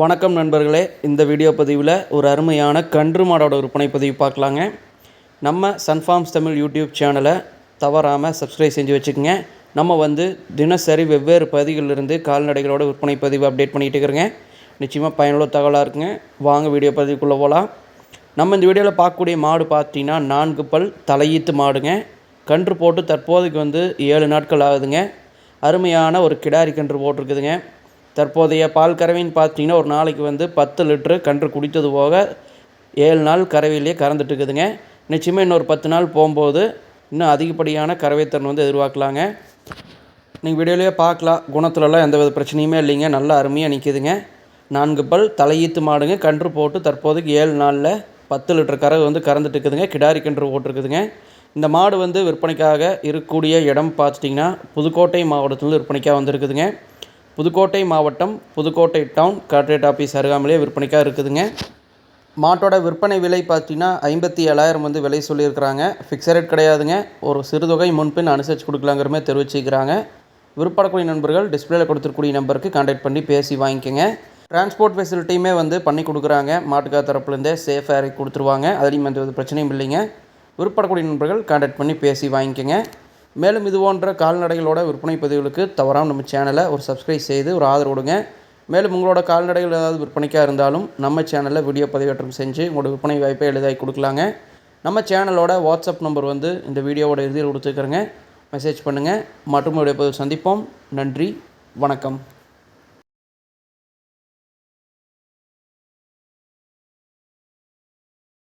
வணக்கம் நண்பர்களே. இந்த வீடியோ பதிவில் ஒரு அருமையான கன்று மாடோட விற்பனை பதிவு பார்க்கலாங்க. நம்ம சன்ஃபார்ம்ஸ் தமிழ் யூடியூப் சேனலை தவறாமல் சப்ஸ்கிரைப் செஞ்சு வச்சுக்கோங்க. நம்ம வந்து தினசரி வெவ்வேறு பகுதிகளிலிருந்து கால்நடைகளோட விற்பனை பதிவு அப்டேட் பண்ணிகிட்டு இருக்கிறேங்க. நிச்சயமாக பயனுள்ள தகவலாக இருக்குங்க. வாங்க வீடியோ பதிவுக்குள்ளே போகலாம் நம்ம இந்த வீடியோவில் பார்க்கக்கூடிய மாடு பார்த்தீங்கன்னா நான்கு பல் தலையீத்து மாடுங்க. கன்று போட்டு தற்போதைக்கு வந்து ஏழு நாட்கள் ஆகுதுங்க. அருமையான ஒரு கிடாரி கன்று போட்டிருக்குதுங்க. தற்போதைய பால் கறவைன்னு பார்த்தீங்கன்னா ஒரு நாளைக்கு வந்து பத்து லிட்ரு கன்று குடித்தது போக ஏழு நாள் கறவையிலேயே கறந்துட்டு இருக்குதுங்க நிச்சயமாக இன்னொரு பத்து நாள் போகும்போது இன்னும் அதிகப்படியான கறவைத்திறன் வந்து எதிர்பார்க்கலாங்க. நீங்கள் வீடியோலேயே பார்க்கலாம். குணத்துலலாம் எந்த வித பிரச்சனையுமே இல்லைங்க. நல்லா அருமையாக நிற்கிதுங்க நான்கு பல் தலையீத்து மாடுங்க. கன்று போட்டு தற்போதைக்கு ஏழு நாளில் பத்து லிட்டர் கறவை வந்து கறந்துட்டு இருக்குதுங்க கிடாரி கன்று போட்டிருக்குதுங்க. இந்த மாடு வந்து விற்பனைக்காக இருக்கக்கூடிய இடம் பார்த்துட்டிங்கன்னா புதுக்கோட்டை மாவட்டத்தில் விற்பனைக்காக வந்திருக்குதுங்க. புதுக்கோட்டை மாவட்டம் Pudukkottai town car trade office அருகாமலே விற்பனைக்காக இருக்குதுங்க. மாட்டோட விற்பனை விலை பார்த்தீங்கன்னா ஐம்பத்தி ஏழாயிரம் வந்து விலை சொல்லியிருக்கிறாங்க. ஃபிக்ஸட் ரேட் கிடையாதுங்க. ஒரு சிறுதொகை முன்பின் அனுசரித்து கொடுக்கலாங்கிற மாதிரி தெரிவிச்சிக்கிறாங்க நண்பர்கள் டிஸ்பிளேல கொடுத்துருக்கூடிய நம்பருக்கு கான்டாக்ட் பண்ணி பேசி வாங்கிக்கோங்க. டிரான்ஸ்போர்ட் ஃபெசிலிட்டியுமே வந்து பண்ணி கொடுக்குறாங்க. மாட்டுக்கார் தரப்புலேருந்தே சேஃபாக இறக்கி கொடுத்துருவாங்க. அதுலேயும் எந்த பிரச்சனையும் இல்லைங்க. விற்படக்கூடிய நண்பர்கள் கான்டாக்ட் பண்ணி பேசி வாங்கிக்கோங்க. மேலும் இது போன்ற கால்நடைகளோட விற்பனை பதிவுகளுக்கு தவறாமல் நம்ம சேனலை ஒரு சப்ஸ்கிரைப் செய்து ஒரு ஆதரவு கொடுங்க. மேலும் உங்களோட கால்நடைகள் ஏதாவது விற்பனைக்காக இருந்தாலும் நம்ம சேனலில் வீடியோ பதிவேற்றம் செஞ்சு உங்களோட விற்பனை வாய்ப்பை எளிதாகி கொடுக்கலாங்க. நம்ம சேனலோட வாட்ஸ்அப் நம்பர் வந்து இந்த வீடியோவோட இறுதியில் கொடுத்துருக்குறேங்க. மெசேஜ் பண்ணுங்கள் மற்றும் வீடியோ பதிவு சந்திப்போம். நன்றி. வணக்கம்.